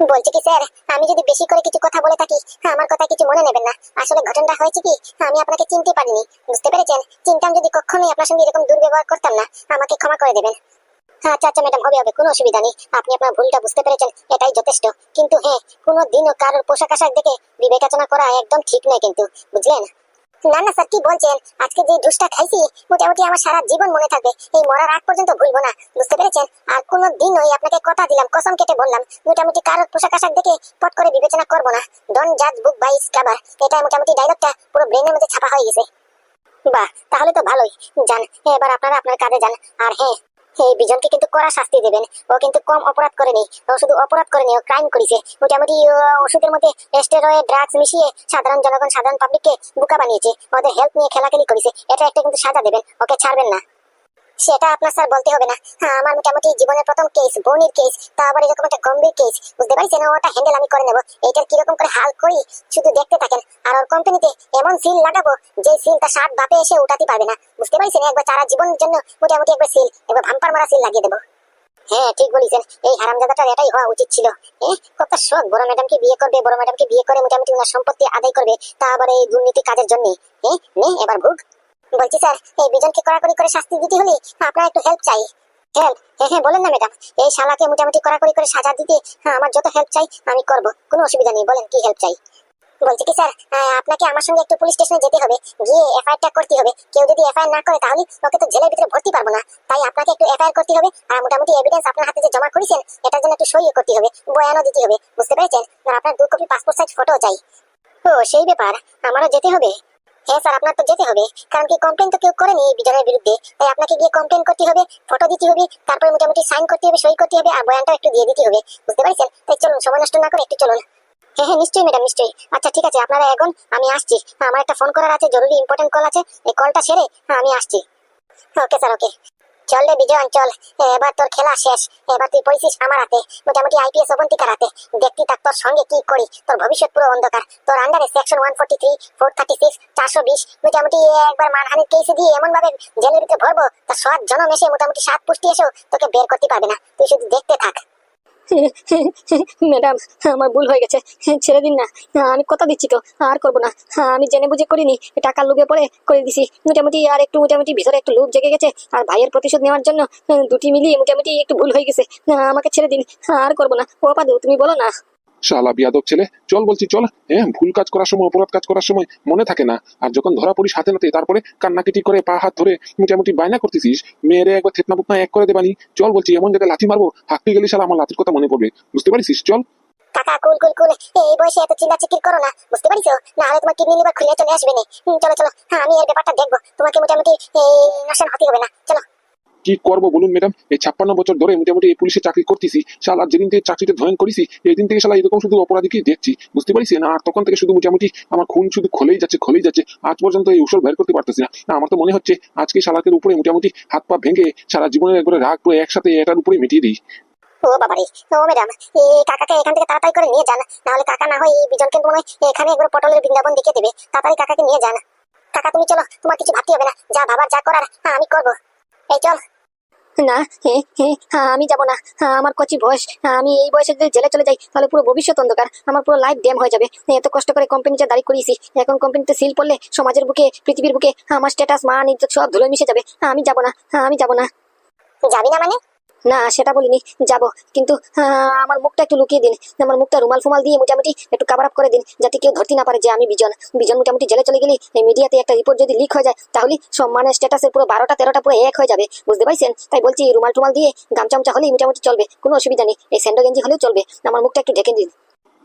বলছি কি স্যার, আমি যদি বেশি করে কিছু কথা বলে থাকি, আমার কথা কিছু মনে নেবেন না। আসলে ঘটনাটা হয়েছে কি, আমি আপনাকে চিনতে পারিনি। বুঝতে পেরেছেন? চিনতাম যদি কখনোই আপনার সঙ্গে এরকম দুর্ব্যবহার করতাম না, আমাকে ক্ষমা করে দেবেন। আচ্ছা আচ্ছা ম্যাডাম, হবে হবে, কোনো অসুবিধা নেই। আপনি আপনার ভুলটা বুঝতে পেরেছেন, এটাই যথেষ্ট। কিন্তু হ্যাঁ কোনো দিনও কারোর পোশাক আশাক দেখে বিবেচনা করা একদম ঠিক নয় কিন্তু, বুঝলেন? না না, স্যার, কি বলছেন? আজকে যে খাইছি, মোটামুটি আমার সারা জীবন মনে থাকবে। এই মরার আগ পর্যন্ত ভুলবো না। বুঝতে পেরেছেন? আর কোনো দিন ওই আপনাকে কথা দিলাম, কসম কেটে বললাম, মোটামুটি কারোর পোশাক আশাক দেখে পট করে বিবেচনা করব না। ডন জাজ বুক বাই এটা মোটামুটি ডায়লগটা পুরো ব্রেনের মধ্যে ছাপা হয়ে গেছে। বাহ, তাহলে তো ভালোই। যান, এবার আপনারা আপনার কাজে যান। আর হ্যাঁ এই বিজনকে কিন্তু কড়া শাস্তি দেবেন। ও কিন্তু কম অপরাধ করেনি। ও শুধু অপরাধ করেনি, ও ক্রাইম করেছে। মোটামুটি ওষুধের মধ্যে স্টেরয়েড ড্রাগস মিশিয়ে সাধারণ জনগণ, সাধারণ পাবলিককে বোকা বানিয়েছে। ওদের হেল্প নিয়ে খেলাখেলি করেছে। এটা একটা কিন্তু সাজা দেবেন। ওকে ছাড়বেন না। সেটা আপনার স্যার বলতে হবে না। হ্যাঁ আমার মোটামুটি জীবনের প্রথম কেস বনির কেস তা আবার এরকম একটা গম্ভীর কেস বুঝতে পারছেন? ওটা হ্যান্ডেল আমি করে নেব। এইটার কীরকম করে হাল করি? শুধু দেখতে থাকেন। আর ওর কোম্পানিতে এমন সিল লাগাবো, যে সিলটা সাত বাপে এসে উঠাতে পারবে না। বুঝতে পারছেন? একবার সারা জীবনের জন্য মোটামুটি একবার সিল একবার ভাম্পার মারা সিল লাগিয়ে দেবো। হ্যাঁ ঠিক বলেছেন। এই হারামজাদাটার এটাই হওয়া উচিত ছিল। কত শখ বড় ম্যাডামকে বিয়ে করবে, বড় ম্যাডামকে বিয়ে করে মোটামুটি ওনার সম্পত্তি আদায় করবে, তা আবার এই দুর্নীতি কাজের জন্য। হ্যাঁ নে, এবার ভুগ। বলছি স্যার, এই বিজনকে কড়াকড়ি করে শাস্তি দিতে হলে আপনার একটু হেল্প চাই। হেল্প হ্যাঁ হ্যাঁ বলেন না ম্যাডাম এই শালাকে মোটামুটি কড়াকড়ি করে সাজা দিতে হ্যাঁ আমার যত হেল্প চাই, আমি করব, কোনো অসুবিধা নেই, বলেন কি হেল্প চাই। বলছি কি স্যার আপনাকে আমার সঙ্গে একটু পুলিশ স্টেশনে যেতে হবে, গিয়ে এফআইআরটা করতে হবে। কেউ যদি এফআইআর না করে, তাহলে ওকে তো জেলের ভিতরে ভর্তি পারব না। তাই আপনাকে একটু এফআইআর করতে হবে, আর মোটামুটি এভিডেন্স আপনার হাতে যে জমা করেছেন, এটার জন্য একটু সইও করতে হবে, বয়ানও দিতে হবে, বুঝতে পেরেছেন? আপনার দু কপি পাসপোর্ট সাইজ ফটো চাই। ও, সেই ব্যাপার, আমারও যেতে হবে। হ্যাঁ স্যার আপনার তো যেতে হবে। কারণ কি কমপ্লেন তো কেউ করেনি এই বিজনের বিরুদ্ধে। তাই আপনাকে গিয়ে কমপ্লেন করতে হবে ফটো দিতে হবে তারপরে মোটামুটি সাইন করতে হবে সই করতে হবে আর বয়ানটা একটু দিয়ে দিতে হবে। বুঝতে পারছেন? তাই চলুন সময় নষ্ট না করে একটু চলুন। হ্যাঁ হ্যাঁ নিশ্চয়ই ম্যাডাম নিশ্চয়ই। আচ্ছা ঠিক আছে আপনারা এখন আমি আসছি। আমার একটা ফোন করার আছে জরুরি ইম্পর্টেন্ট কল আছে। এই কলটা সেরে হ্যাঁ, আমি আসছি। ওকে স্যার ওকে চল রে বিজয়ন চল। এবার তোর খেলা শেষ। এবার তুই পড়েছিস আমার হাতে। মোটামুটি আইপিএস অবন্তিকার হাতে। দেখতি তার তোর সঙ্গে কি করি। তোর ভবিষ্যৎ পুরো অন্ধকার। তোর আন্ডারে section one forty three four thirty six চারশো বিশ। মোটামুটি একবার মানহানির কেসে দিয়ে এমন ভাবে জেলের ভিতরে ভরবো তার সৎ জনম এসে মোটামুটি সাত পুষ্টি এসেও তোকে বের করতে পারবে না। তুই শুধু দেখতে থাক। ম্যাডাম, আমার ভুল হয়ে গেছে। ছেড়ে দিন না। আমি কথা দিচ্ছি তো, আর করব না। আমি জেনে বুঝে করিনি, টাকা লোভে পড়ে করে দিছি। মোটামুটি আর একটু মোটামুটি ভিতরে একটু লোভ জেগে গেছে, আর ভাইয়ের প্রতিশোধ নেওয়ার জন্য দুটি মিলিয়ে মোটামুটি একটু ভুল হয়ে গেছে। আমাকে ছেড়ে দিন, আর করব না। ও পাদু তুমি বলো না। শালা বিয়াদব ছেলে। চল বলছি, চল। হ্যাঁ ভুল কাজ করার সময়, অপরাধ কাজ করার সময় মনে থাকে না। আর যখন ধরা পড়িস হাতে নাতে, তারপরে কান্নাকিটি করে পা, হাত ধরে মোটামুটি বায়না করতেছিস, মেয়েরে একবার থেতনা বুতনা এক করে দেবানি। চল বলছি, এমন জায়গায় লাথি মারবো, হাঁকতে গেলে শালা, আমার লাথির কথা মনে পড়বে। বুঝতে পারিস চল। কাকা, কুল কুল কুল, এই বয়সে এত চিন্তা চিকির করো না। বুঝতে পারিস না হলে তোমার কিডনি লিভার খুলে চলে আসবে না। চলো চলো। হ্যাঁ আমি এর ব্যাপারটা দেখব। তোমাকে মোটামুটি এই নশন হতে হবে না। চলো। কি করব বলুন ম্যাডাম এই ছাপ্পান্ন বছর ধরে মোটামুটি এই পুলিশে চাকরি করতেছি। শালা যেদিন থেকে চাকরিতে জয়েন করেছি এই দিন থেকে শালা এরকম শুধু অপরাধীকেই দেখছি? বুঝতে পারিস না। আর তখন থেকে শুধু মোটামুটি আমার খুন শুধু খোলেই যাচ্ছে খোলেই যাচ্ছে। আজ পর্যন্ত এই উসল বের করতে পারতেছি না। আমার তো মনে হচ্ছে আজকে শালাকের উপরে মোটামুটি হাত পা ভেঙে সারা জীবনের একবারে রাগ পুরো একসাথে এটার উপরে মিটিয়ে দিই। ও বাবারে ও ম্যাডাম এই কাকাকে এখান থেকে তাড়াতাড়ি করে নিয়ে যান। নাহলে কাকা না হয় এই বিজনকে মনে হয় এখানে একবার পটলের বৃন্দাবন দেখিয়ে দেবে। তাড়াতাড়ি কাকাকে নিয়ে যান। কাকা তুমি চলো তোমার কিছু ভাবতে হবে না। যা ভাবার যা করার হ্যাঁ, আমি করব। এই চল। না হে হে হ্যাঁ, আমি যাব না। হ্যাঁ, আমার কচি বয়স। হ্যাঁ, আমি এই বয়সে যদি জেলে চলে যাই তাহলে পুরো ভবিষ্যৎ অন্ধকার। আমার পুরো লাইফ ড্যাম হয়ে যাবে। এত কষ্ট করে কোম্পানিতে দাঁড়িয়ে করিয়েছি এখন কোম্পানিতে সিল পড়লে সমাজের বুকে পৃথিবীর বুকে আমার স্ট্যাটাস মান ইজ্জত সব ধুলো মিশে যাবে। হ্যাঁ, আমি যাব না। হ্যাঁ, আমি যাব না। যাবি না মানে? না, সেটা বলিনি, যাব। কিন্তু আমার মুখটা একটু লুকিয়ে দিন। আমার মুখটা রুমাল ফুমাল দিয়ে মোটামুটি একটু কাভার আপ করে দিন, যাতে কেউ ধরতে না পারে যে আমি বিজন। বিজন মোটামুটি জেলে চলে গেলি, এই মিডিয়াতে একটা রিপোর্ট যদি লিক হয়ে যায়, তাহলে সম্মানের স্ট্যাটাসের পুরো বারোটা, তেরোটা পুরো এক হয়ে যাবে। বুঝতে পারছেন তাই বলছি রুমাল টুমাল দিয়ে গামচামচা হলেই মোটামুটি চলবে, কোনো অসুবিধা নেই। এই স্যান্ডো গেঞ্জি হলেও চলবে। আমার মুখটা একটু ঢেকে দিন।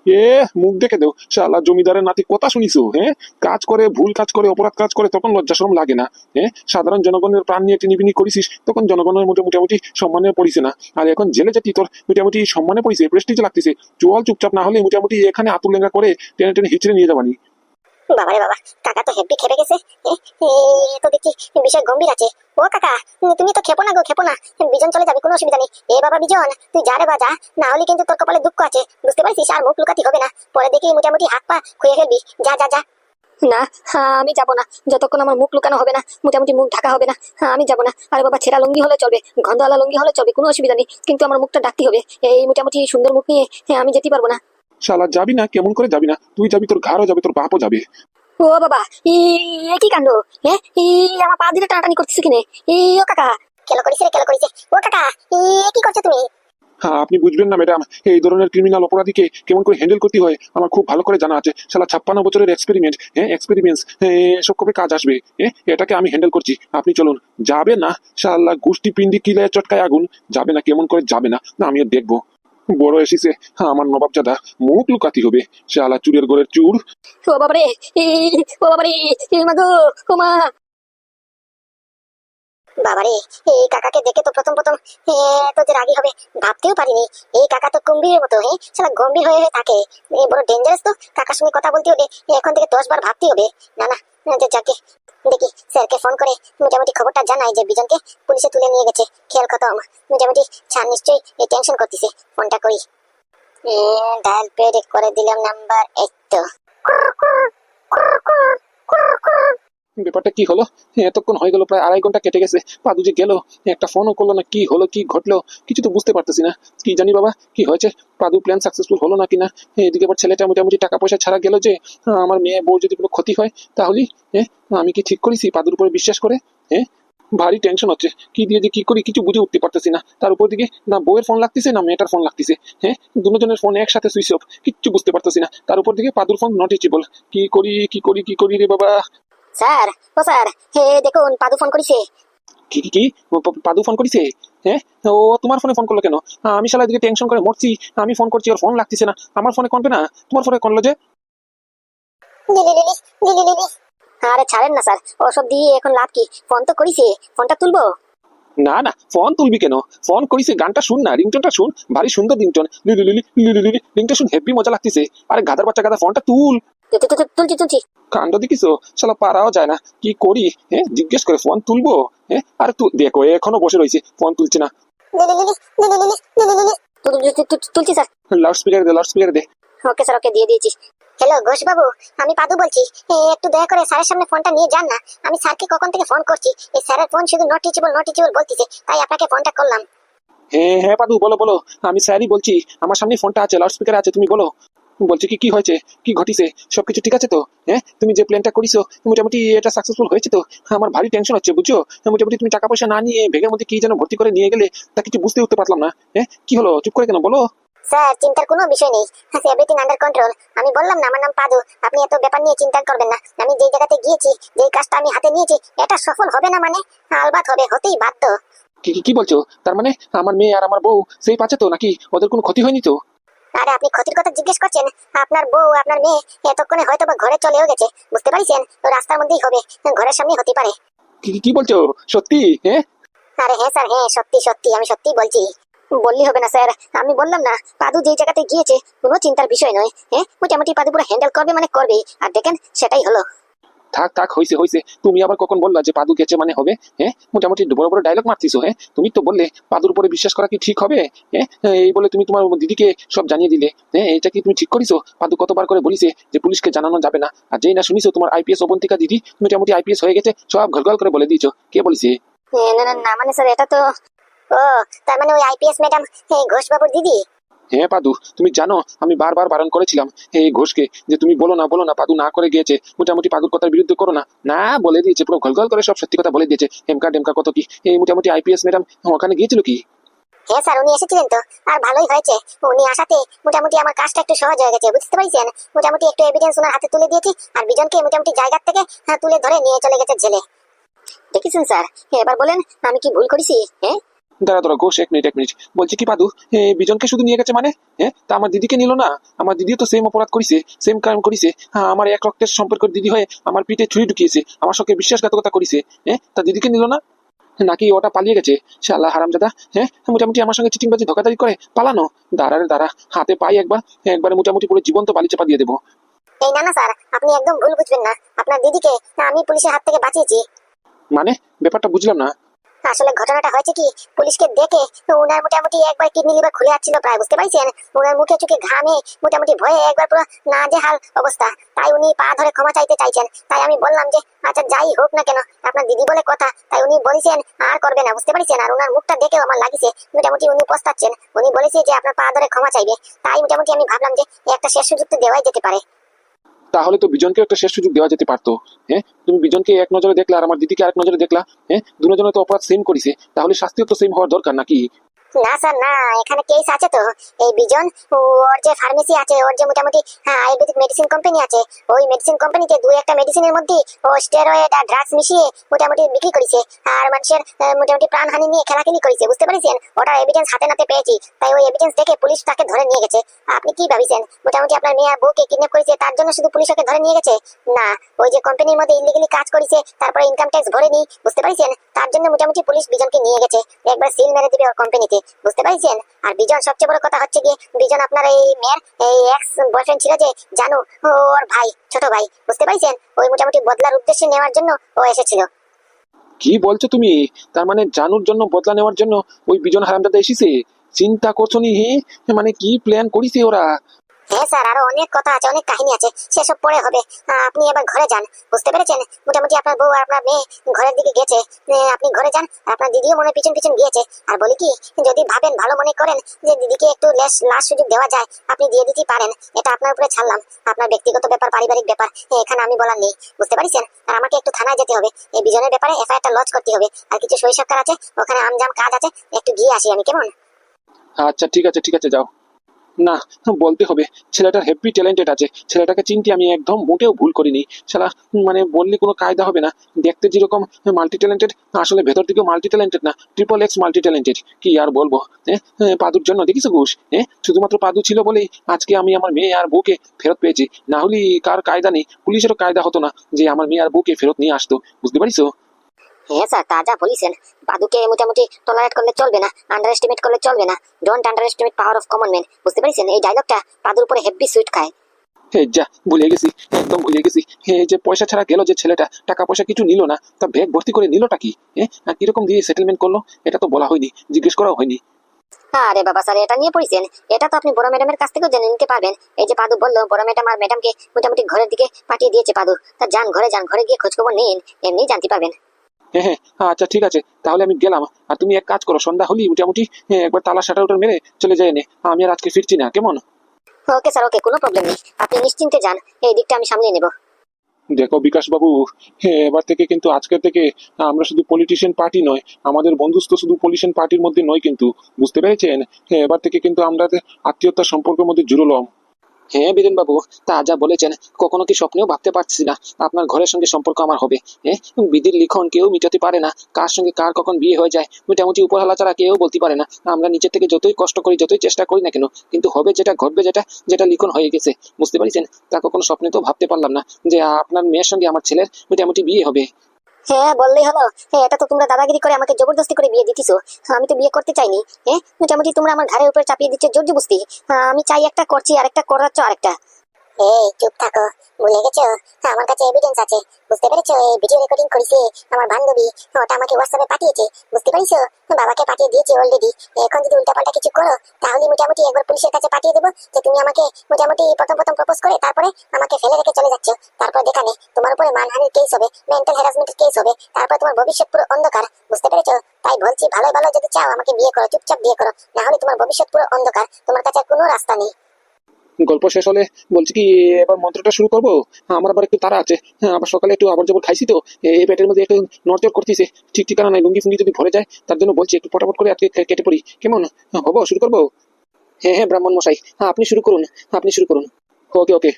এ, মুখ দেখে দেও শালা জমিদারের নাতি কথা শুনিছো হ্যাঁ? কাজ করে, ভুল কাজ করে, অপরাধ কাজ করে, তখন লজ্জা শরম লাগে না হ্যাঁ? সাধারণ জনগণের প্রাণ নিয়ে টিনিবিনি করিস তখন জনগণের মধ্যে মোটামুটি সম্মানে পড়িছে না। আর এখন জেলে যেটি তোর মোটামুটি সম্মানে পড়িছে প্রেস্টিজ লাগতেছে। চুয়াল চুপচাপ না হলে মোটামুটি এখানে আতুল লেঙ্গা করে টেনে টেনে হিচড়ে নিয়ে যাবানি। বাবারে বাবা কাকা তো হেব্বি খেপে গেছে। তো দেখছি বিষয় গম্ভীর আছে। ও কাকা তুমি তো খেপো না গো খেপো না। বিজন চলে যাবে কোনো অসুবিধা নেই। এ বাবা বিজন তুই যা রে বা যা। না হলে কিন্তু তোর কপালে দুঃখ আছে। বুঝতে পারছিস? আর মুখ লুকাতি হবে না। পরে দেখি মোটামুটি হাত পা খুঁয়ে ফেলবি। যা যা যা। না হ্যাঁ, আমি যাব না। যতক্ষণ আমার মুখ লুকানো হবে না মোটামুটি মুখ ঢাকা হবে না। হ্যাঁ, আমি যাব না। আরে বাবা ছেঁড়া লুঙ্গি হলে চলবে গন্ধওয়ালা লুঙ্গি হলে চলবে কোনো অসুবিধা নেই। কিন্তু আমার মুখটা ডাকতে হবে। এই মোটামুটি সুন্দর মুখ নিয়ে হ্যাঁ, আমি যেতে পারব না। শালা যাবি না? কেমন করে যাবি না? তুই যাবি তোর ঘাড়ও যাবে তোর বাপও যাবে। ও বাবা ই এ কি কাণ্ড? হ্যাঁ? ই আমার পা দিলে টানাটানি করতেছে কিনে? ই ও কাকা কেলো করিস রে কেলো করিস ও কাকা এ কি করছ তুমি? হ্যাঁ আপনি বুঝবেন না ম্যাডাম। এই ধরনের ক্রিমিনাল অপরাধীকে কেমন করে হ্যান্ডেল করতে হয় আমার খুব ভালো করে জানা আছে। শালা ছাপ্পান্ন বছরের এক্সপেরিমেন্ট হ্যাঁ এক্সপেরিমেন্স এসব কবে কাজ আসবে? হ্যাঁ এটাকে আমি হ্যান্ডেল করছি। আপনি চলুন। যাবে না? শালা গোষ্ঠী পিন্ডি কিলে চটকায় আগুন। যাবে না কেমন করে যাবে না? না আমিও দেখব। বড় এসেছে। আমার নবাবজাদা, মুখ লুকাতি হবে। শালা চুরের গড়ের চুর। ও বাবারে ও মা। বাবারে এই কাকাকে দেখে তো প্রথম প্রথম এ, তো যে রাগি হবে ভাবতেও পারিনি। এই কাকা তো কুম্ভীরের মতো হ্যাঁ সারা গম্ভীর হয়ে হয়ে থাকে। বড় ডেঞ্জারাস তো কাকার সঙ্গে কথা বলতে হলে এখন থেকে দশ বার ভাবতে হবে। না না যাকে দেখি স্যারকে ফোন করে মোটামুটি খবরটা জানাই যে বিজনকে পুলিশে তুলে নিয়ে গেছে। খেয়াল খতম মোটামুটি স্যার নিশ্চয়ই টেনশন করতেছে। ফোনটা করি। ডায়াল পেড করে দিলাম নাম্বার এই তো। ব্যাপারটা কি হলো? এতক্ষণ হয়ে গেল প্রায় আড়াই ঘণ্টা কেটে গেছে। পাদু যে গেল একটা ফোনও করল না কি হলো কি ঘটলো? কিছু তো বুঝতে পারতেছি না। কি জানি বাবা কি হয়েছে? পাদু প্ল্যান সাকসেসফুল হলো না এদিকে আবার ছেলেটা মোটামুটি টাকা পয়সা ছাড়া গেল যে হ্যাঁ, আমার মেয়ে বউ যদি কোনো ক্ষতি হয় তাহলে হ্যাঁ আমি কি ঠিক করেছি পাদুর উপরে বিশ্বাস করে? হ্যাঁ ভারী টেনশন হচ্ছে। কি দিয়ে যে কি করি কিছু বুঝে উঠতে পারতেছি না। তার উপর দিকে না বউয়ের ফোন লাগতেছে না মেয়েটার ফোন লাগতেছে। হ্যাঁ দুজনের ফোন একসাথে সুইচ অফ কিচ্ছু বুঝতে পারতেছি না। তার উপর দিকে পাদুর ফোন নট রিচেবল কি করি কি করি কি করি রে বাবা? স্যার ও স্যার হে দেখুন পাদু ফোন করেছে। কি কি কি? পাদু ফোন করিছে? হ্যাঁ? ও তোমার ফোনে ফোন করল কেন? আমি শালা এদিকে টেনশন করে মরছি। আমি ফোন করছি ওর ফোন লাগতেছে না। আমার ফোনে করবে না? তোমার ফোনে করল যে? আরে ছাড়েন না স্যার। ওসব দিয়ে এখন লাভ কি? ফোন তো করেছে। ফোনটা তুলবো? না না ফোন তুলবি কেন? ফোন করিছে গানটা শুন না রিংটোনটা শুন। ভারী সুন্দর রিংটোন। লিলি লিলি লিলি লিলি রিংটা শুন হেভি মজা লাগতেছে। আরে গাদার বাচ্চা গাদা ফোনটা তুল। তুলছি তুলছি কাণ্ড দেখিস শালা পারাও যায় না। কি করি হ্যাঁ জিজ্ঞেস করে ফোন তুলবো? হ্যাঁ আরে তুই দেখো এখনও বসে রয়েছে ফোন তুলছে না। তুলছি স্যার। লাউড স্পিকার দে লাউড স্পিকার দে। ওকে স্যার ওকে দিয়ে দিয়েছি। হ্যালো ঘোষ বাবু আমি পাদু বলছি। একটু দয়া করে স্যারের সামনে ফোনটা নিয়ে যান না। আমি স্যারকে কখন থেকে ফোন করছি? এই স্যারের ফোন শুধু নট রিচেবল নট রিচেবল বলতিছে তাই আপনাকে ফোনটা করলাম। হ্যাঁ হ্যাঁ পাদু বলো বলো। আমি স্যারই বলছি আমার সামনে ফোনটা আছে লাউড স্পিকার আছে তুমি বলো। বলছি কি কি হয়েছে? কি ঘটিছে? সবকিছু ঠিক আছে তো? হ্যাঁ? তুমি যে প্ল্যানটা করিছো মোটামুটি এটা সাকসেসফুল হয়েছে তো? আমার ভারী টেনশন হচ্ছে বুঝছ? মোটামুটি তুমি টাকা পয়সা না নিয়ে ভেগের মধ্যে কি যেন ভর্তি করে নিয়ে গেলে তা কিছু বুঝতে উঠতে পারলাম না। হ্যাঁ? কি হলো? চুপ করে কেন? বলো। স্যার চিন্তার কোনো বিষয় নেই। এভরিথিং আন্ডার কন্ট্রোল আমি বললাম না আমার নাম পাদু। আপনি এত ব্যাপার নিয়ে চিন্তা করবেন না। আমি যেই জায়গাতে গিয়েছি যেই কাজটা আমি হাতে নিয়েছি এটা সফল হবে না মানে? আলবাত হবে হতেই বাধ্য। কি- কি বলছো? তার মানে আমার মেয়ে আর আমার বউ সেই পাচ্ছে তো নাকি? ওদের কোনো ক্ষতি হয়নি তো? আরে আপনি ক্ষতির কথা জিজ্ঞেস করছেন? আপনার বউ আপনার মেয়ে এতক্ষণে হয়তো বা ঘরে চলেও গেছে। বুঝতে পারছেন? তো রাস্তার মধ্যেই হবে। ঘরের সামনেই হতে পারে। কি বলছো? সত্যি? হ্যাঁ? আরে হ্যাঁ স্যার হ্যাঁ সত্যি সত্যি আমি সত্যি বলছি। বললি হবে না স্যার। আমি বললাম না পাদু যেই জায়গাতে গিয়েছে কোনো চিন্তার বিষয় নয় হ্যাঁ? মোটামুটি পাদু পুরো হ্যান্ডেল করবে মানে করবে আর দেখেন সেটাই হলো। থাক থাক হয়েছে হয়েছে তুমি আবার কখন বললা যে পাদু গেছে মানে হবে? হ্যাঁ মোটামুটি বড় বড় ডায়লগ মারতিছো হ্যাঁ তুমি তো বললে পাদুর উপরে বিশ্বাস করা কি ঠিক হবে? হ্যাঁ এই বলে তুমি তোমার দিদিকে সব জানিয়ে দিলে। হ্যাঁ এটা কি তুমি ঠিক করিছো? পাদু কতবার করে বলিছে যে পুলিশকে জানানো যাবে না। আর যেই না শুনিছো তোমার আইপিএস অবন্তিকা দিদি মোটামুটি আইপিএস হয়ে গেছে, সব ঘর করে বলে দিয়েছ। কে বলিছে? না মানে স্যার এটা তো, ও, তার মানে ওই আইপিএস ম্যাডাম ঘোষ বাবুর দিদি? হ্যাঁ পাদু তুমি জানো আমি বারবার বারণ করেছিলাম এই ঘোষকে যে তুমি বলো না বলো না পাদু না করে গিয়েছে মোটামুটি পাদুর কথার বিরুদ্ধে করো না। না বলে দিয়েছে পুরো ঘলঘল করে সব সত্যি কথা বলে দিয়েছে হেমকা ডেমকা কত কি এই মোটামুটি আইপিএস ম্যাডাম ওখানে গিয়েছিল কি? হ্যাঁ স্যার উনি এসেছিলেন তো আর ভালোই হয়েছে উনি আসাতে মোটামুটি আমার কাজটা একটু সহজ হয়ে গেছে বুঝতে পারছেন? মোটামুটি একটু এভিডেন্স ওনার হাতে তুলে দিয়েছি আর বিজনকে মোটামুটি জায়গার থেকে হ্যাঁ, তুলে ধরে নিয়ে চলে গেছে জেলে। দেখেছেন স্যার এবার বলেন আমি কি ভুল করেছি? হ্যাঁ? দাঁড়া দাঁড়া ঘোষ এক মিনিট এক মিনিট। বলছি কি পাদু বিজনকে শুধু নিয়ে গেছে মানে? হ্যাঁ তা আমার দিদিকে নিল না? আমার দিদিও তো সেম অপরাধ করেছে সেম ক্রাইম করেছে। হ্যাঁ আমার এক রক্তের সম্পর্কের দিদি হয়ে আমার পিঠে ছুরি ঢুকিয়েছে আমার সঙ্গে বিশ্বাসঘাতকতা করেছে। হ্যাঁ তা দিদিকে নিল না? নাকি ওটা পালিয়ে গেছে? শালা হারামজাদা হ্যাঁ মোটামুটি আমার সঙ্গে চিটিংবাজি ধোকাধারি করে পালানো? দাঁড়ারে দাঁড়া হাতে পাই একবার একবারে মোটামুটি পুরো জীবন্ত বালি চাপা দিয়ে দেবো। এই না না স্যার আপনি একদম ভুল বুঝবেন না। আপনার দিদিকে আমি পুলিশের হাত থেকে বাঁচিয়েছি। মানে? ব্যাপারটা বুঝলাম না। আসলে ঘটনাটা হয়েছে কি? পুলিশকে দেখে ওনার মোটামুটি একবার কিডনি লিভার খুলে যাচ্ছিল প্রায়, বুঝতে পারছেন? ওনার মুখে চোখে ঘামে মোটামুটি ভয়ে একবার পুরো না যে হাল অবস্থা। তাই উনি পা ধরে ক্ষমা চাইতে চাইছেন। তাই আমি বললাম যে আচ্ছা যাই হোক না কেন, আপনার দিদি বলে কথা। তাই উনি বলেছেন, আর করবে না, বুঝতে পারছেন? আর ওনার মুখটা দেখেও আমার লাগিছে, মোটামুটি উনি পস্তাচ্ছেন। উনি বলেছে যে, আপনার পা ধরে ক্ষমা চাইবে। তাই মোটামুটি আমি ভাবলাম যে, একটা শেষ সুযোগ তো দেওয়াই যেতে পারে। তাহলে তো বিজনকে একটা শেষ সুযোগ দেওয়া যেতে পারতো হ্যাঁ? তুমি বিজনকে এক নজরে দেখলা আর আমার দিদিকে আরেক নজরে দেখলা হ্যাঁ? দুজনে তো অপরাধ সেম করেছে, তাহলে শাস্তিও তো সেম হওয়ার দরকার নাকি? না স্যার, না, এখানে কেস আছে তো। এই বিজন ওর যে ফার্মেসি আছে, ওর যে মোটামুটি হ্যাঁ আয়ুর্বেদিক মেডিসিন কোম্পানি আছে, ওই মেডিসিন কোম্পানিতে দুই একটা মেডিসিনের মধ্যে ও স্টেরয়েড আর ড্রাগস মিশিয়ে মোটামুটি বিক্রি করেছে। আর মানুষের মোটামুটি প্রাণহানি নিয়ে খেলাখেলি করেছে, বুঝতে পেরেছেন? ওটার এভিডেন্স হাতে নাতে পেয়েছি। তাই ওই এভিডেন্স দেখে পুলিশ তাকে ধরে নিয়ে গেছে। আপনি কি ভাবিছেন? মোটামুটি আপনার মেয়ে বউকে কিডন্যাপ করেছে, তার জন্য শুধু পুলিশ ওকে ধরে নিয়ে গেছে? না, ওই যে কোম্পানির মধ্যে ইলিগালি কাজ করেছে, তারপরে ইনকাম ট্যাক্স ভরেনি, বুঝতে পারছেন? তার জন্য মোটামুটি পুলিশ বিজনকে নিয়ে গেছে। একবার সিল মেরে দিবে ওর কোম্পানিতে বুঝতে পারছেন? আর বিজন, সবচেয়ে বড় কথা হচ্ছে গিয়ে, বিজন আপনার এই মেয়ের, এই এক্স বয়ফ্রেন্ড ছিল যে, জানু, ওর ভাই, ছোট ভাই, বুঝতে পারছেন? ওই মোটামুটি বদলার উদ্দেশ্যে নেওয়ার জন্য ও এসেছিল। কি বলছো তুমি? তার মানে জানুর জন্য বদলা নেওয়ার জন্য ওই বিজন হারামটাতে এসেছে? চিন্তা করছ নি? মানে কি প্ল্যান করিছে ওরা? হ্যাঁ স্যার, আরও অনেক কথা আছে, অনেক কাহিনী আছে, সেসব পরে হবে। আপনি এবার ঘরে যান, বুঝতে পেরেছেন? মোটামুটি আপনার বউ আর আপনার মেয়ে ঘরের দিকে গেছে আপনি ঘরে যান আপনার দিদিও মনে পিছন পিছন গিয়েছে। আর বলি কি, যদি ভাবেন, ভালো মনে করেন যে দিদিকে একটু লাস্ট সুযোগ দেওয়া যায়, আপনি দিয়ে দিতে পারেন, এটা আপনার উপরে ছাড়লাম। আপনার ব্যক্তিগত ব্যাপার, পারিবারিক ব্যাপার এখানে আমি বলার নেই, বুঝতে পারছেন? আর আমাকে একটু থানায় যেতে হবে এই বিজনের ব্যাপারে এফআইআরটা লজ করতে হবে, আর কিছু সাক্ষর আছে, ওখানে আমজাম কাজ আছে, একটু গিয়ে আসি আমি, কেমন? আচ্ছা ঠিক আছে ঠিক আছে, যাও। না বলতে হবে ছেলেটার হেভি ট্যালেন্টেড আছে। ছেলেটাকে চিনতে আমি একদম মোটেও ভুল করিনি। শালা মানে বললে কোনো কায়দা হবে না। দেখতে যেরকম মাল্টি ট্যালেন্টেড আসলে ভেতর দিকেও মাল্টি ট্যালেন্টেড না ট্রিপল এক্স মাল্টি ট্যালেন্টেড কি আর বলব? হ্যাঁ, পাদুর জন্য দেখিস ঘুষ? হ্যাঁ শুধুমাত্র পাদু ছিল বলেই আজকে আমি আমার মেয়ে আর বউকে ফেরত পেয়েছি। না হলে কার কায়দা নেই? পুলিশেরও কায়দা হতো না যে আমার মেয়ে আর বউকে ফেরত নিয়ে আসতো। বুঝতে পারিস হ্যাঁ স্যার তা যা বলেছেন পাদুকে মোটামুটি টলারেট করলে চলবে না আন্ডার এস্টিমেট করলে চলবে না don't underestimate power of common man বুঝতে পারছেন? এই ডায়লগটা উপরে হেভি সুইট খায়। হে যা ভুলে গেছি একদম ভুলে গেছি। হে যে পয়সা ছাড়া গেল যে ছেলেটা টাকা পয়সা কিছু নিল না তা ব্যাগ ভর্তি করে নিলটা কি? হ্যাঁ আর কীরকম দিয়ে সেটেলমেন্ট করল? এটা তো বলা হয়নি জিজ্ঞেস করাও হয়নি। আরে বাবা স্যার এটা নিয়ে পড়েছেন? এটা তো আপনি বড় ম্যাডামের কাছ থেকেও জেনে নিতে পারবেন। এই যে পাদু বলল বড় ম্যাডাম আর ম্যাডামকে মোটামুটি ঘরের দিকে পাঠিয়ে দিয়েছে পাদু। তা যান ঘরে যান ঘরে গিয়ে খোঁজ খবর নিন এমনি জানতে পারবেন। হ্যাঁ হ্যাঁ আচ্ছা ঠিক আছে। তাহলে আমি গেলাম। আর তুমি এক কাজ করো সন্ধ্যা হলেই মোটামুটি হ্যাঁ, একবার তালা শাটার ওটার মেরে চলে যায় নে আমি আর আজকে ফিরছি না কেমন? ওকে স্যার ওকে কোনো প্রবলেম নেই। আপনি নিশ্চিন্তে যান। এই দিকটা আমি সামলিয়ে নেব। দেখো বিকাশ বাবু হ্যাঁ এবার থেকে কিন্তু আজকে থেকে আমরা শুধু পলিটিশিয়ান পার্টি নয় আমাদের বন্ধুত্ব শুধু পলিটিশিয়ান পার্টির মধ্যে নয় কিন্তু বুঝতে পেরেছেন? হ্যাঁ এবার থেকে কিন্তু আমরা আত্মীয়তার সম্পর্কের মধ্যে জুড়লাম হ্যাঁ বীরেন বাবু তা যা বলেছেন, কখনো কি স্বপ্নেও ভাবতে পারছি না? আপনার ঘরের সঙ্গে সম্পর্ক আমার হবে। হ্যাঁ বিধির লিখন কেউ মিটাতে পারে না। কার সঙ্গে কার কখন বিয়ে হয়ে যায়, মোটামুটি উপরহালা ছাড়া কেউ বলতে পারে না। আমরা নিচের থেকে যতই কষ্ট করি, যতই চেষ্টা করি না কেন, কিন্তু হবে যেটা ঘটবে যেটা যেটা লিখন হয়ে গেছে। বুঝতে পারছেন? তা কখনো স্বপ্নে তো ভাবতে পারলাম না যে আপনার মেয়ের সঙ্গে আমার ছেলের মোটামুটি বিয়ে হবে। হ্যাঁ বললেই হলো। হ্যাঁ এটা তো তোমরা দাদাগিরি করে আমাকে জবরদস্তি করে বিয়ে দিতেছো। আমি তো বিয়ে করতে চাইনি হ্যাঁ? মোটামুটি তোমরা আমার ঘরের উপরে চাপিয়ে দিচ্ছ জোর জবস্তি আমি চাই একটা করছি, আরেকটা করাচ্ছ আরেকটা। এই, চুপ থাকো। ভুলে গেছো? আমার কাছে এভিডেন্স আছে। বুঝতে পেরেছ? এই ভিডিও রেকর্ডিং করেছে আমার বান্ধবী। ওটা আমাকে হোয়াটসঅ্যাপে পাঠিয়েছে। বুঝতে পেরেছ? বাবাকে পাঠিয়ে দিয়েছে অলরেডি এখন যদি উল্টাপাল্টা কিছু করো, তাহলে মোটামুটি একবার পুলিশের কাছে পাঠিয়ে দেবো যে তুমি আমাকে মোটামুটি প্রথম প্রথম প্রপোজ করে তারপরে আমাকে ফেলে রেখে চলে যাচ্ছ। তারপর দেখা নেই তোমার উপরে মানহানির কেস হবে মেন্টাল হ্যারাসমেন্টের কেস হবে, তারপর তোমার ভবিষ্যৎ পুরো অন্ধকার। বুঝতে পেরেছ? তাই বলছি ভালো ভালো যদি চাও আমাকে বিয়ে করো, চুপচাপ বিয়ে করো। না হলে তোমার ভবিষ্যৎ পুরো অন্ধকার। তোমার কাছে কোনো রাস্তা নেই। গল্প শেষ হলে বলছি কি এবার মন্ত্রটা শুরু করব? আমার আবার একটু তারা আছে। হ্যাঁ আবার সকালে একটু আবার জবর খাইছি তো। এই পেটের মধ্যে একটু নড়চড় করতেছে। ঠিক ঠিকানা নাই লুঙ্গি ফুঙ্গি যদি ভরে যায় তার জন্য বলছি একটু পটাপট করে আজকে কেটে পড়ি। কেমন? হ্যাঁ, হব শুরু করব? হ্যাঁ হ্যাঁ ব্রাহ্মণ মশাই। হ্যাঁ আপনি শুরু করুন। আপনি শুরু করুন। ওকে ওকে।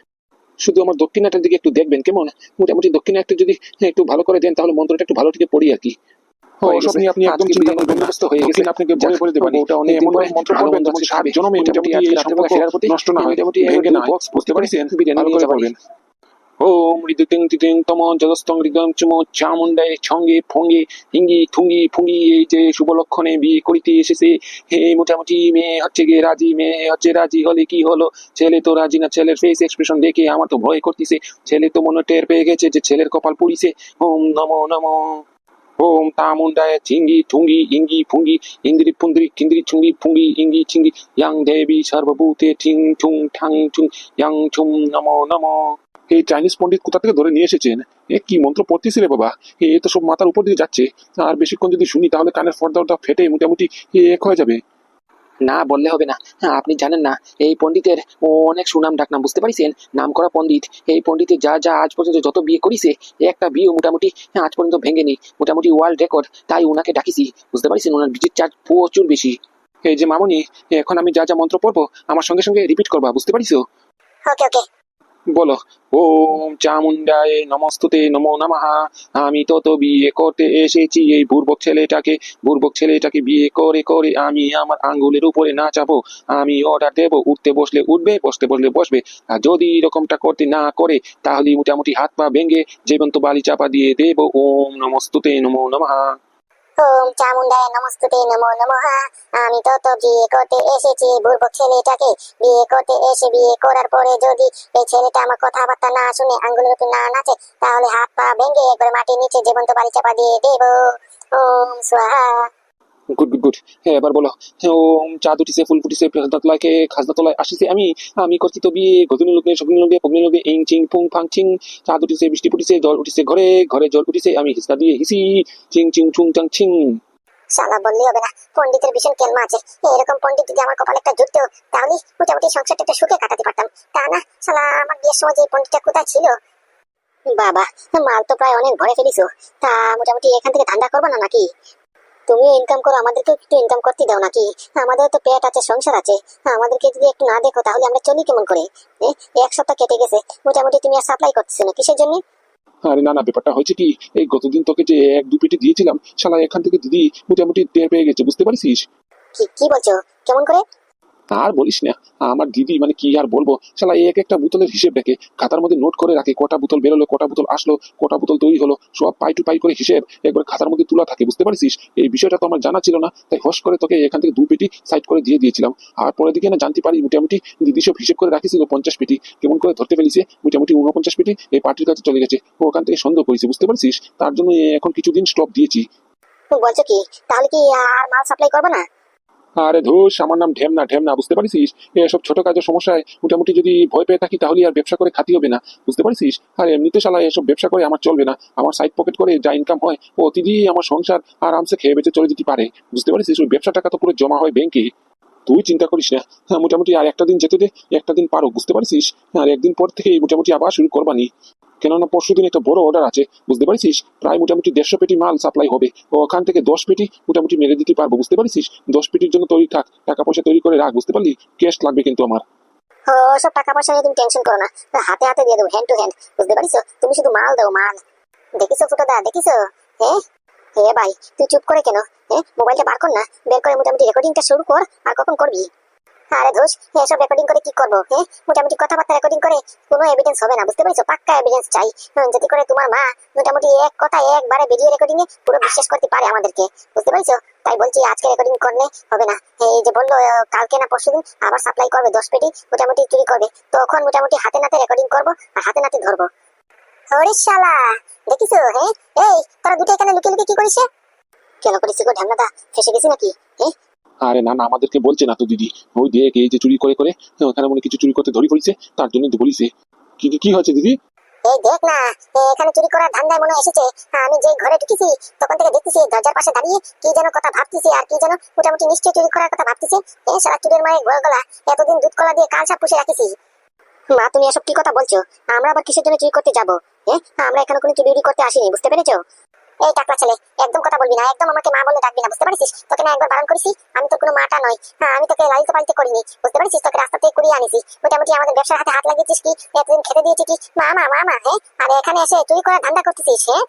শুধু আমার দক্ষিণাটার দিকে একটু দেখবেন কেমন? মোটামুটি দক্ষিণে একটু যদি হ্যাঁ, একটু ভালো করে দেন তাহলে মন্ত্রটা একটু ভালো থেকে পড়ি আর কি। হয়ে ওসব নিয়ে আপনি একদম চিন্তা করবেন না। হয়ে গেছে আপনাকে বলে বলে দেবেন। ওটা অনেক এমন মন্ত্র ভালো যাতে আছে। জনমে মোটামুটি মোটামুটি এই সম্পর্ক ফেরার পথে নষ্ট না হয়, মোটামুটি ভেঙে না। বুঝতে পারছেন বিরিয়ানি করে বলবেন। ওম ঋতুতিং তিতিং তম জগস্তং হৃদয়ং চুম চামুণ্ডায় ছঙ্গে ফঙ্গে হিঙ্গি থুঙ্গি ফুঙ্গি এই যে শুভ লক্ষণে বিয়ে করিতে এসেছে হে মোটামুটি মেয়ে হচ্ছে গিয়ে রাজি মেয়ে হচ্ছে রাজি হলে কি হলো ছেলে তো রাজি না ছেলের ফেস এক্সপ্রেশন দেখে আমার তো ভয় করতেছে ছেলে তো মনে টের পেয়ে গেছে যে ছেলের কপাল পুড়িছে ওম নমো নমো ওম তামুন্ডায় চিঙ্গি ঠুঙ্গি ইঙ্গি ফুঙ্গি ইন্দ্রি পুন্দ্রি কিন্দ্রি ছুঙ্গি ফুঙ্গি ইঙ্গি চিঙ্গি ইয়াং দেবী সর্বভূতে ঠিং ঠুং ঠাং ঠুং ইয়াং ঠুং নমো নমো এই চাইনিজ পণ্ডিত কোথা থেকে ধরে নিয়ে এসেছেন? এ কি মন্ত্র পড়তেছি রে বাবা? এ তো সব মাথার উপর দিয়ে যাচ্ছে। আর বেশিক্ষণ যদি শুনি, তাহলে কানের ফর্দা ফেটে মোটামুটি এক হয়ে যাবে। না বললে হবে না। হ্যাঁ, আপনি জানেন না এই পণ্ডিতের অনেক সুনাম ডাকনাম বুঝতে পারিছেন? নাম করা পণ্ডিত এই পণ্ডিতের যা যা আজ পর্যন্ত যত বিয়ে করিছে একটা বিয়ে মোটামুটি হ্যাঁ, আজ পর্যন্ত ভেঙেনি মোটামুটি ওয়ার্ল্ড রেকর্ড তাই ওনাকে ডাকিছি বুঝতে পারিছেন? ওনার ভিজিট চার্জ প্রচুর বেশি। এই যে মামনি এখন আমি যা যা মন্ত্র পড়ব আমার সঙ্গে সঙ্গে রিপিট করবা বুঝতে ওকে ওকে বলো, ওম চামুন্ডায় নমস্তুতে নমো নমঃ। আমি তো তো বিয়ে করতে এসেছি, এই বুর্বক ছেলেটাকে বুর্বক ছেলেটাকে বিয়ে করে করে আমি আমার আঙ্গুলের উপরে নাচাবো। আমি অর্ডার দেবো, উঠতে বসলে উঠবে, বসতে বসলে বসবে। আর যদি এরকমটা করতে না করে, তাহলে মোটামুটি হাত পা ভেঙে, জীবন্ত বালি চাপা দিয়ে দেবো। ওম নমস্তুতে নমো নমঃ। ওম চামুন্ডায় নমস্তুতে নমো নমঃ। আমি তো তো বিয়ে করতে এসেছি বুর্বক ছেলেটাকে বিয়ে করতে এসে বিয়ে করার পরে যদি এই ছেলেটা আমার কথাবার্তা না শুনে, আঙ্গুলের উপর না নাচে, তাহলে হাত পা ভেঙে একবার মাটির নিচে জীবন্ত বাড়ি চাপা দিয়ে দেব। ওম স্বাহা। গুড গুড গুড হ্যাঁ এবার বলো। ওম চা দুটিছে ফুল ফুটিছে খাজনা তলাকে খাজনা আসিছে আমি আমি করছি তো বিয়ে গজনী লোকে সগনী লোকে পগ্নি লোকে ইং, চিং, পুং, ফাং, চিং। চা দুটিছে বৃষ্টি ফুটিছে, জল উঠিছে ঘরে ঘরে জল উঠিছে। আমি হিসকা দিয়ে হিসি। চিং চিং, চুং, চাং, চিং। হবে না ভীষণ কেলমা আছে। এরকম পণ্ডিত যদি আমার কপালে একটা জুটতো তাহলে মোটামুটি সংসারটা একটু সুখে কাটাতে পারতাম। তা না আমার বিয়ের সময় যে কোথায় ছিল? বাবা, মাল তো প্রায় অনেক ভরে ফেলিছো। তা মোটামুটি এখান থেকে ধান্দা করব না নাকি? তুমিও ইনকাম করো আমাদেরকে একটু ইনকাম করতে দাও নাকি? আমাদের তো পেট আছে সংসার আছে। আমাদেরকে যদি একটু না দেখো তাহলে আমরা চলি কেমন করে? এক সপ্তাহ কেটে গেছে। মোটামুটি তুমি আর সাপ্লাই করতেছো না কিসের জন্য? আরে না না ব্যাপারটা হয়েছে কি এই গতদিন তোকে যে এক দু পেটি দিয়েছিলাম শালা এখান থেকে দিদি মোটামুটি টের পেয়ে গেছে বুঝতে পারছিস? কি কি বলছো? কেমন করে? আর বলিস না, আমার দিদি মানে কি আর বলব? শালা এক একটা বোতলের হিসেব দেখে, খাতার মধ্যে নোট করে রাখে, কটা বোতল বেরোলো, কটা বোতল আসলো, কটা বোতল তৈরি হলো, সব পাই টু পাই করে হিসেব, একবার খাতার মধ্যে তোলা থাকে, বুঝতে পারছিস? এই বিষয়টা তো আমার জানা ছিল না, তাই হস করে তোকে এখান থেকে দু পেটি সাইড করে দিয়ে দিয়েছিলাম। আর পরের দিকে না জানতে পারি, মোটামুটি দিদি সব হিসেব করে রাখিছিল পঞ্চাশ পেটি, কেমন করে ধরতে ফেলিছে, মোটামুটি উনপঞ্চাশ পেটি এই পার্টির কাছে চলে গেছে, ও ওখান থেকে সন্দেহ করেছে, বুঝতে পারছিস? তার জন্য এখন কিছুদিন স্টপ দিয়েছি। বলছো কি, তাহলে কি আর মাল সাপ্লাই করবে না? আরে ধুস, আমার নাম ঢেমনা ঢেমনা, বুঝতে পারিস এসব ছোট কাজের সমস্যায় মোটামুটি যদি ভয় পেয়ে থাকি তাহলে আর ব্যবসা করে খাতি হবে না, বুঝতে পারিস আর এমনিতে শালা এসব ব্যবসা করে আমার চলবে না, আমার সাইড পকেট করে যা ইনকাম হয়, ও অতিদিই আমার সংসার আরামসে খেয়ে বেঁচে চলে যেতে পারে, বুঝতে পারিস ওই ব্যবসা টাকা তো পুরো জমা হয় ব্যাংকে তুই চিন্তা করিস না হ্যাঁ মোটামুটি আর একটা দিন যেতে দে, একটা দিন পারো, বুঝতে পারিস আর একদিন পর থেকে মোটামুটি আবার শুরু করবানি। কেননা পরশু দিন একটা বড় অর্ডার আছে, বুঝতে পারিস প্রায় মোটামুটি দেড়শো পেটি মাল সাপ্লাই হবে। ওখান থেকে দশ পেটি মোটামুটি মেরে দিতে পারব, বুঝতে পারিস দশ পেটির জন্য তৈরি থাক টাকা পয়সা তৈরি করে রাখ, বুঝতে পারলি? ক্যাশ লাগবে কিন্তু আমার। ও, সব টাকা পয়সা নিয়ে তুমি টেনশন করো না। হাতে হাতে দিয়ে দেবো হ্যান্ড টু হ্যান্ড বুঝতে পারিস তুমি শুধু মাল দাও, মাল। দেখিছো ফুটো দা দেখিছো হ্যাঁ হে ভাই, তুই চুপ করে কেন? হ্যাঁ মোবাইলটা বার কর না, বের করে মোটামুটি রেকর্ডিংটা শুরু কর, আর কখন করবি? আরে ধুস এসব রেকর্ডিং করে কি করব হ্যাঁ মোটামুটি কথাবার্তা রেকর্ডিং করে কোনো এভিডেন্স হবে না, বুঝতে পারছ? পাক্কা এভিডেন্স চাই। যাতে করে তোমার মা মোটামুটি এক কথা একবারে ভিডিও রেকর্ডিং এ পুরো বিশ্বাস করতে পারে আমাদেরকে, বুঝতে পারছ? তাই বলছি, আজকে রেকর্ডিং করলে হবে না। এই যে বলল কালকে না পরশুদিন আবার সাপ্লাই করবে, দশ পেটি মোটামুটি চুরি করবে। তখন মোটামুটি হাতে নাতে রেকর্ডিং করব আর হাতে নাতে ধরবো। ওরে শালা, দেখিছো হ্যাঁ এই, তোরা দুটো এখানে লুকিয়ে লুকিয়ে কি করিস কেন করিস গো ঢ্যামনাদা, ফেসে গেছি নাকি? হ্যাঁ আরে না না, আমাদেরকে বলছে না তো দিদি। ওই দেখ এই যে চুরি করে করে ওখানে মনে কিছু চুরি করতে ধরি পড়েছে, তার জন্য বলিছে। কি, কি- হয়েছে দিদি? এই দেখ না এখানে চুরি করার ধান্দায় মনে এসেছে। আমি যে ঘরে ঢুকেছি, তখন থেকে দেখতেছি দরজার পাশে দাঁড়িয়ে কি যেন কথা আর কি যেন মোটামুটি নিশ্চয়ই চুরি করার কথা ভাবতেছে। এ সারা চুরের মায়ের এতদিন দুধ কলা দিয়ে কাল সাপ পুষে মা, তুমি এসব কি কথা বলছো? আমরা আবার কিসের জন্য চুরি করতে যাব? হ্যাঁ আমরা এখানে কোনো চুরি করতে আসিনি, বুঝতে পেরেছ? এই ছেলে, একদম কথা বলবি না, একদম আমাকে মা বলে ডাকবি না, বুঝতে তোকে না একবার বারণ আমি কোনো মাটা হ্যাঁ আমি তোকে পালিত করিনি, বুঝতে তোকে রাস্তা থেকে কুড়িয়ে আনিছি। মোটামুটি আমাদের ব্যবসার হাতে হাত লাগিয়েছিস কি? এতদিন খেতে দিয়েছি কি? মা মা মা মা হ্যাঁ? আর এখানে এসে চুরি করার ধান্দা করতেছিস হ্যাঁ?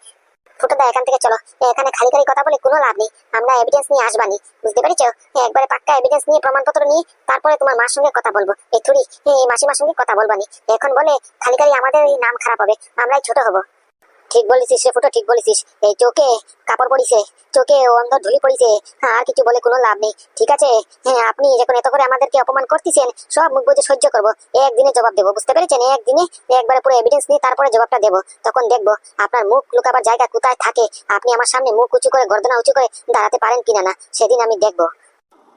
ফুটো দা এখান থেকে চলো। এখানে খালি খালি কথা বলে কোনো লাভ নেই। আমরা এভিডেন্স নিয়ে আসবানি, বুঝতে পেরেছ? একবারে পাক্কা এভিডেন্স নিয়ে, প্রমাণপত্র নিয়ে, তারপরে তোমার মার সঙ্গে কথা বলব। এই থুরি এই মাসিমার সঙ্গে কথা বলবানি। এখন বলে খালি খালি আমাদের এই নাম খারাপ হবে, আমরাই ছোট হব। ঠিক বলেছিস রে ফুটো, ঠিক বলেছিস। এই চোখে কাপড় পড়িছে, চোখে অন্ধ ঢুলি পড়িছে। আর কিছু বলে কোনো লাভ নেই, ঠিক আছে? হ্যাঁ আপনি যখন এত করে আমাদেরকে অপমান করতেছেন, সব মুখ বুঝে সহ্য করব। একদিনে জবাব দেবো, বুঝতে পেরেছেন? একদিনে একবারে পুরো এভিডেন্স নিয়ে তারপরে জবাবটা দেবো। তখন দেখব আপনার মুখ লুকাবার জায়গা কোথায় থাকে? আপনি আমার সামনে মুখ উঁচু করে, গর্দনা উঁচু করে দাঁড়াতে পারেন কিনা না, সেদিন আমি দেখব।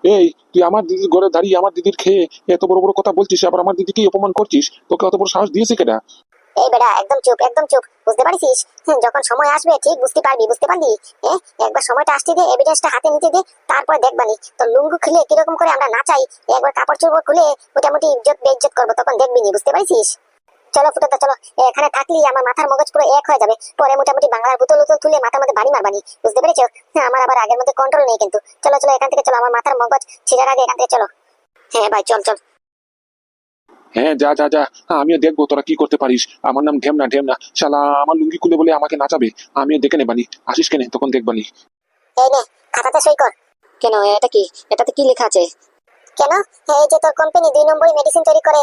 এই, তুই আমার দিদির ঘরে দাঁড়িয়ে আমার দিদির খেয়ে এত বড় বড় কথা বলছিস, আবার আমার দিদিকে অপমান করছিস? তোকে অত বড় সাহস দিয়েছে কেটা এই বেটা একদম চুপ একদম চুপ। বুঝতে পারিস যখন সময় আসবে ঠিক বুঝতে পারবি বুঝতে পারলি? হ্যাঁ একবার সময়টা আসতে দে এভিডেন্সটা হাতে নিতে দে তারপরে দেখবানি তো লুঙ্গু খুলে কীরকম করে আমরা নাচাই একবার কাপড় চোপড় খুলে মোটামুটি ইজ্জত বেইজ্জত করব তখন দেখবি নি বুঝতে পারিস চলো ফুটো চলো এখানে থাকলি আমার মাথার মগজ পুরো এক হয়ে যাবে পরে মোটামুটি বাংলার বোতল উতল তুলে মাথার মধ্যে বাড়ি মারবানি বুঝতে পেরেছ? হ্যাঁ, আমার আবার আগের মধ্যে কন্ট্রোল নেই কিন্তু। চলো চলো এখান থেকে চলো আমার মাথার মগজ ছিঁড়ার আগে এখান থেকে চলো। হ্যাঁ ভাই চল চল। হ্যাঁ যা যা যা। আমিও দেখব তোরা কি করতে পারিস। আমার নাম ঢেমনা ঢেমনা শালা, আমার লুঙ্গি খুলে বলে আমাকে নাচাবে। আমিও দেখে নেবানি আসিস কেনে, তখন দেখবানি কেন, এটা কি? এটাতে কি লেখা আছে? কেন? এই যে তোর কোম্পানি দুই নম্বরই মেডিসিন তৈরি করে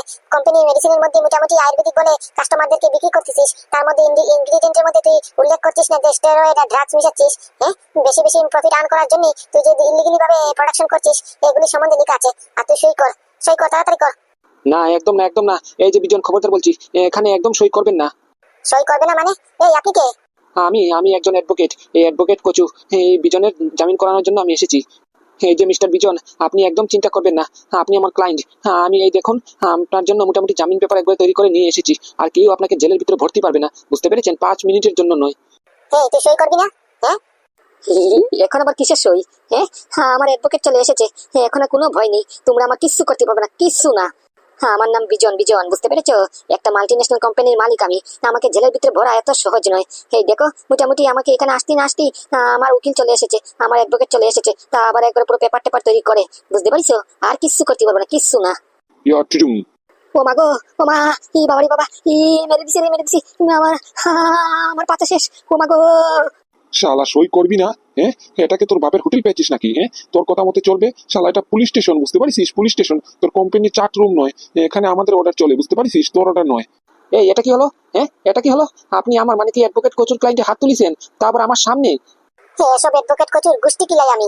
মেডিসিনের মধ্যে মোটামুটি আয়ুর্বেদিক বলে কাস্টমারদেরকে বিক্রি করতেছিস, তার মধ্যে ইনগ্রিডিয়েন্টের মধ্যে তুই উল্লেখ করছিস না যে স্টেরয়েড আর ড্রাগস মিশাচ্ছিস হ্যাঁ? বেশি বেশি প্রফিট আর্ন করার জন্য তুই যে ইলিগালি ভাবে প্রোডাকশন করছিস, এগুলি সম্বন্ধে লেখা আছে। আর তুই সই কর সই কর, তাড়াতাড়ি কর। না একদম না একদম না। এই যে বিজন খবরদার বলছি এখানে একদম সই করবেন না। সই করবে না মানে? এই আপনি কে? আমি আমি একজন অ্যাডভোকেট এই অ্যাডভোকেট কচু এই বিজনের জামিন করানোর জন্য আমি এসেছি। এই যে মিস্টার বিজন আপনি একদম চিন্তা করবেন না। আপনি আমার ক্লায়েন্ট আমি এই দেখুন আপনার জন্য মোটামুটি জামিন পেপার একবার তৈরি করে নিয়ে এসেছি। আর কেউ আপনাকে জেলের ভিতরে ভর্তি পারবে না। বুঝতে পেরেছেন? পাঁচ মিনিটের জন্য নয়। এই তুই সই করবি না? হ্যাঁ? এখন আবার কিসের সই? হ্যাঁ? হ্যাঁ আমার অ্যাডভোকেট চলে এসেছে। হ্যাঁ, এখন কোনো ভয় নেই। তোমরা আমার কিচ্ছু করতে পারবে না কিচ্ছু না। হ্যাঁ আমার নাম বিজন বিজন বুঝতে পেরেছ? একটা মাল্টি ন্যাশনাল কোম্পানির মালিক আমি। আমাকে জেলের ভিতরে ভরা এত সহজ নয়। এই দেখো মোটামুটি আমাকে এখানে আসতে না আসতেই আমার উকিল চলে এসেছে আমার অ্যাডভোকেট চলে এসেছে। তা আবার একবার পুরো পেপার টেপার তৈরি করে বুঝতে পারিছো? আর কিচ্ছু করতে পারব না কিচ্ছু না। ও মা গো ও মা ই বাবারি বাবা ই মেরে দিছে রে মেরে দিছি। আমার আমার পাতা শেষ। ও মা গো। শালা সই করবি না হ্যাঁ? এটাকে তোর বাপের হোটেল পেয়েছিস নাকি হ্যাঁ? তোর কথা মতে চলবে? শালা এটা পুলিশ স্টেশন বুঝতে পারিস পুলিশ স্টেশন তোর কোম্পানি চার্ট রুম নয় এখানে আমাদের অর্ডার চলে বুঝতে পারিস তোর অর্ডার নয়। এই এটা কি হলো? হ্যাঁ? এটা কি হলো? আপনি আমার মানে কি অ্যাডভোকেট কচুর ক্লায়েন্টে হাত তুলিছেন? তারপর আমার সামনে? হ্যাঁ এসব অ্যাডভোকেট কচুর গুষ্টি কিলাই আমি।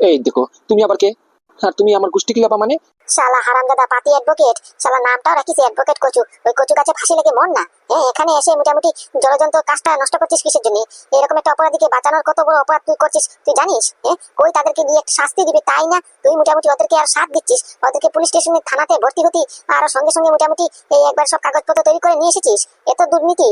এই দেখো তুমি আবার কে? আর তুমি আমার গোষ্ঠী কিলাবা মানে? শালা হারামজাদা পাতি অ্যাডভোকেট শালা নামটাও রাখিস অ্যাডভোকেট কচু। ওই কচু গাছে ফাঁসি লেগে মর না? হ্যাঁ এখানে এসে মোটামুটি জলজন্ত কাজটা নষ্ট করছিস কিসের জন্য? এরকম একটা অপরাধীকে বাঁচানোর কত বড় অপরাধ তুই করছিস, তুই জানিস? হ্যাঁ কই তাদেরকে একটা শাস্তি দিবি তাই না? তুই মোটামুটি ওদেরকে আর সাথ দিচ্ছিস, ওদেরকে পুলিশ স্টেশনে থানাতে ভর্তি হতি, আর সঙ্গে সঙ্গে মোটামুটি এই একবার সব কাগজপত্র তৈরি করে নিয়ে এসেছিস? এত দুর্নীতি।